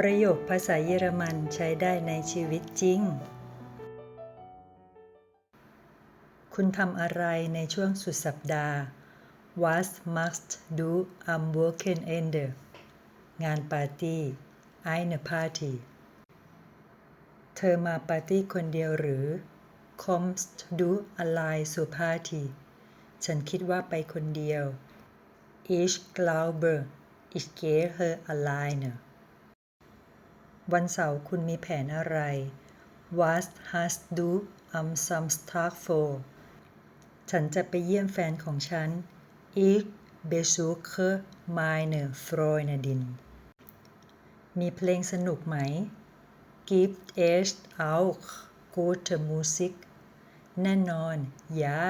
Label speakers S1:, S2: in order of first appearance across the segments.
S1: ประโยคภาษาเยอรมันใช้ได้ในชีวิตจริง คุณทำอะไรในช่วงสุดสัปดาห์ Was machst du am Wochenende งานปาร์ตี้ eine Party เธอมาปาร์ตี้คนเดียวหรือ Kommst du allein zur Party ฉันคิดว่าไปคนเดียว Ich glaube ich gehe alleine วันเสาร์คุณมีแผนอะไร Was hast du am Samstag vor ฉันจะไปเยี่ยมแฟนของฉัน Ich besuche meine Freundin มีเพลงสนุกไหม Gibt es auch gute Musik แน่นอน Ja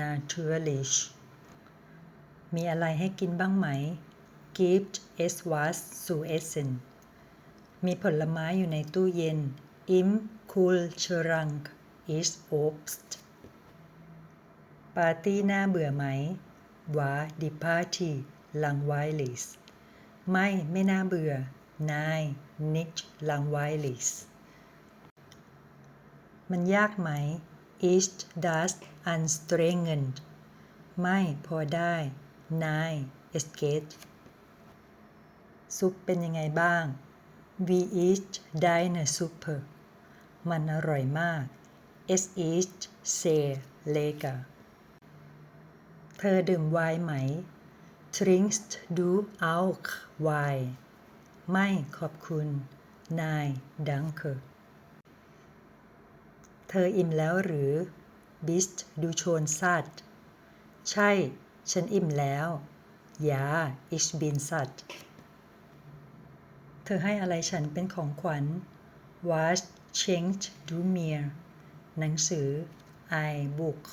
S1: natürlich มีอะไรให้กินบ้างไหม Gibt es was zu essen มีผลไม้อยู่ในตู้เย็น Im Kühlschrank ist Obst ปาร์ตี้น่าเบื่อไหม War die Party langweilig ไม่ไม่น่าเบื่อ Nein nicht langweilig มันยากไหม Ist das anstrengend ไม่พอได้ Nein es geht ซุปเป็นยังไงบ้าง Wie ist deine Suppe มันอร่อยมาก Es ist sehr lecker เธอดื่มไวน์ไหม Trinkst du auch Wein ไม่ขอบคุณ Nein danke เธออิ่มแล้วหรือ Bist du schon satt ใช่ ฉันอิ่มแล้ว Ja ich bin satt เธอให้อะไรฉันเป็นของขวัญ Was schenkt du mir หนังสือ I Buch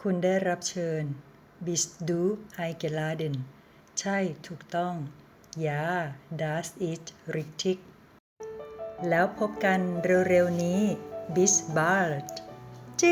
S1: คุณได้รับเชิญ Bist du eingeladen ใช่ถูกต้อง Ja das ist richtig แล้วพบกันเร็วๆนี้ Bis bald เจ